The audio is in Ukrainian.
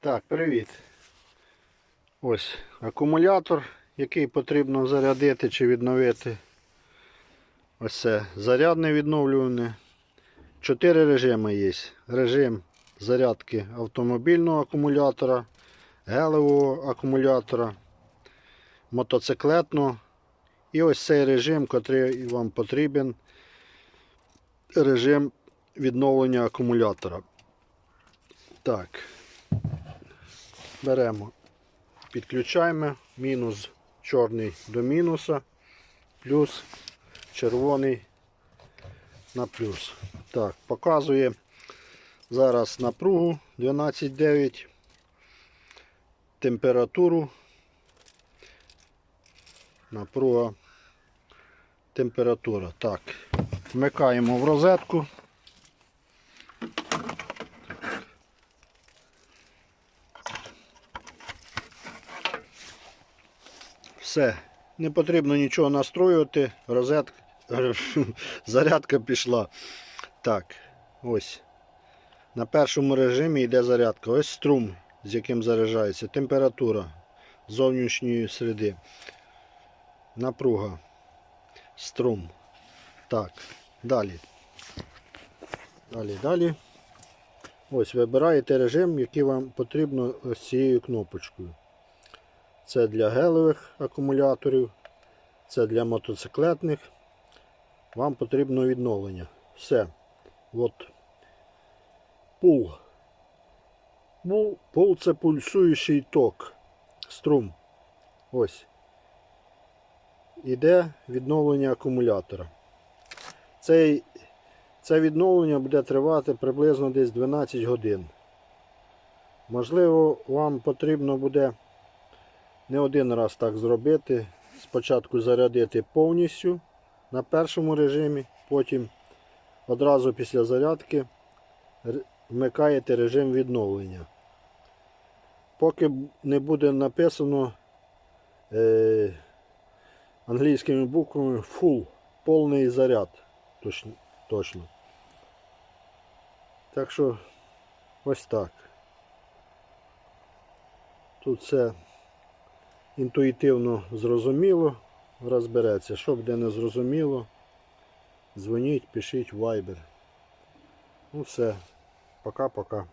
Так, привіт. Ось акумулятор, який потрібно зарядити чи відновити. Ось це зарядне відновлюване. Чотири режими є. Режим зарядки автомобільного акумулятора, гелевого акумулятора, мотоциклетного. І ось цей режим, який вам потрібен, режим відновлення акумулятора. Так. Беремо, підключаємо мінус чорний до мінуса, плюс червоний на плюс. Так, показує зараз напругу 12,9, температуру, напруга, температура. Так, вмикаємо в розетку. Все. Не потрібно нічого настроювати. Розетка, зарядка пішла. Так, ось. На першому режимі йде зарядка. Ось струм, з яким заряджається. Температура зовнішньої середи. Напруга. Струм. Так. Далі. Далі, далі. Ось вибираєте режим, який вам потрібно ось цією кнопочкою. Це для гелевих акумуляторів, це для мотоциклетних. Вам потрібно відновлення. Все. От. Пул. Пул, пул це пульсуючий ток. Струм. Ось. Іде відновлення акумулятора. Цей, це відновлення буде тривати приблизно десь 12 годин. Можливо, вам потрібно буде не один раз так зробити. Спочатку зарядити повністю на першому режимі, потім одразу після зарядки вмикаєте режим відновлення. Поки не буде написано е, англійськими буквами full, повний заряд. Точно. точно. Так що ось так. Тут все інтуїтивно зрозуміло, розбереться. Що б де не зрозуміло, дзвоніть, пишіть в Viber. Ну все. Пока-пока.